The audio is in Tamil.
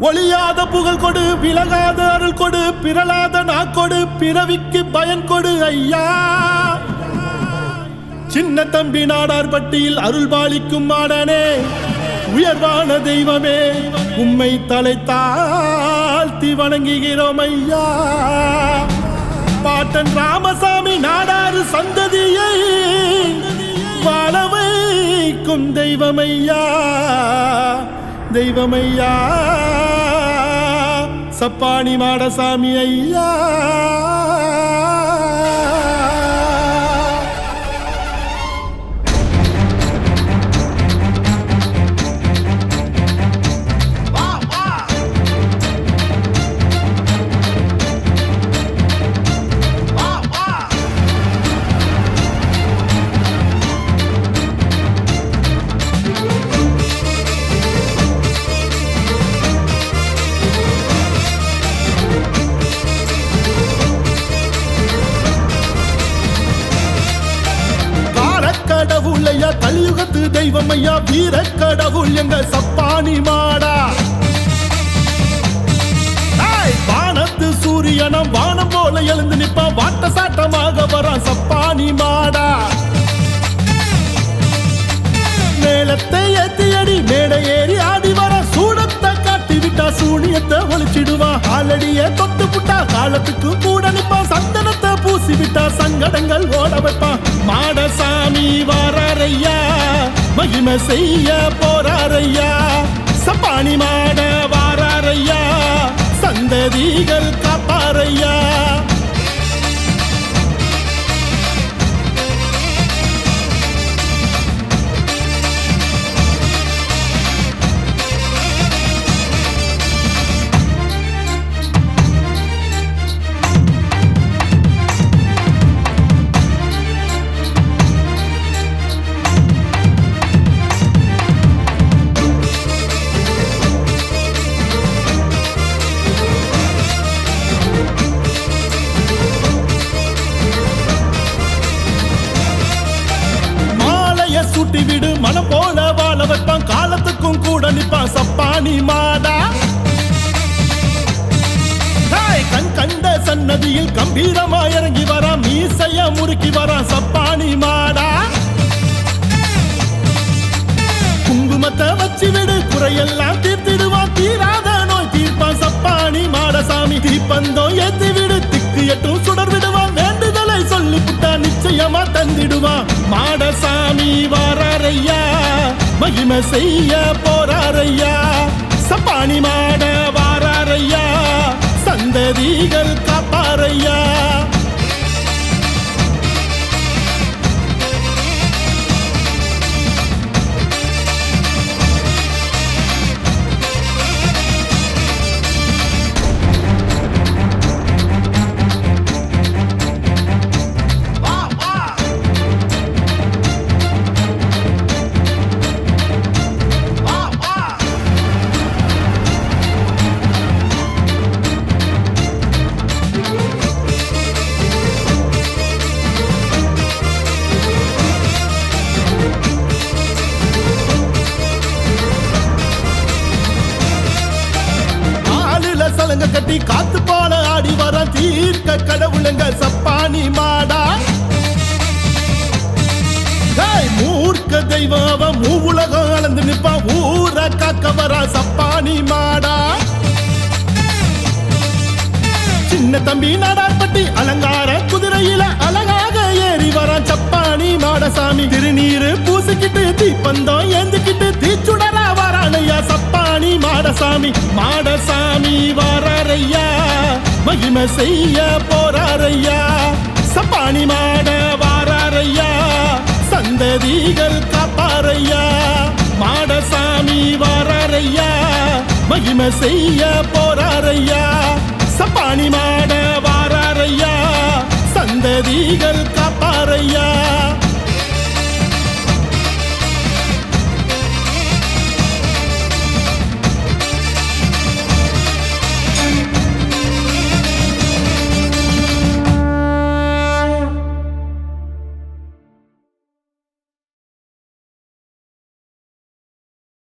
ஒளியாத புகழ் கொடு விலகாத அருள் கொடு பிறலாத நாக்கொடு பிறவிக்கு பயன் கொடு ஐயா. சின்ன தம்பி நாடார் பட்டியில் அருள் பாலிக்கும் மாடனே உயர்வான தெய்வமே உம்மை தலை தாழ்த்தி வணங்குகிறோம் ஐயா. பாட்டன் ராமசாமி நாடாறு சந்ததியை வாழ வைக்கும் தெய்வமையா தெய்வமையா சப்பாணி மாடசாமி ஐயா. கலியுகத்து தெய்வம் ஐயா கடவுள் எங்க சப்பானி மாடா. வானத்து சூரியனம் வானம் போல எழுந்து நிற்பான் வாட்ட சாட்டமாக வரான் சப்பானி மாடா. மேலத்தை ஏத்தி அடி மேடை ஏறி ஆடி வர சூடத்தை காட்டி விட்டா சூனியத்தை ஒழிச்சிடுவா. ஆலடியே தொத்து புட்டா காலத்துக்கு கூட நிற்பான் சந்தனத்தை பூசி விட்டா சங்கடங்கள் ஓட வைப்பான். மாடசாமி வா. மகிமை செய்ய போறாரையா? சப்பானி மாட வாராரையா? சந்ததிகள் காப்பாரையா? காலத்துக்கும் கூட நிப்பான் கண் கண்ட சன்னதியில் கம்பீரமா இறங்கி வர மீசைய முறுக்கி வர சப்பானி மாடா. குங்குமத்தை வச்சு விடு குறையெல்லாம் தீர்த்திடுவா தீராத நோய் தீர்ப்பா சப்பானி மாடசாமி தீப்பந்தம் ஏத்தி விடு திக்கு எட்டும் சுடர் விடுவான் வேண்டுதலை சொல்லி புட்டா நிச்சயமா தந்திடுவான் மாடசாமி மகிமை செய்ய போறாரையா சப்பாணி மாட வாராரையா சந்ததிகள் காப்பாரையா காலங்க கட்டி காத்து போல ஆடி வர தீர்க்க கடவுளுங்க சப்பானி மாடா. மூர்க்க தெய்வாவ அவன் மூவுலகம் அளந்து நிப்பா ஊர காக்க வர சப்பானி மாடா. சின்ன தம்பி நாடார்பட்டி அலங்கார குதிரையில அழகாக ஏறி வரான் சப்பானி மாடசாமி. திருநீரு பூசிக்கிட்டு தீப்பந்தம் ஏந்து மாடசாமி மாடசாமி வாரறையா மகிமை செய்ய போறாரையா சப்பாணி மாட வாரறையா சந்ததிகள் காப்பாரையா மாடசாமி வாரறையா மகிமை செய்ய போறாரையா சப்பாணி மாட வாரறையா சந்ததிகள் காப்பாரையா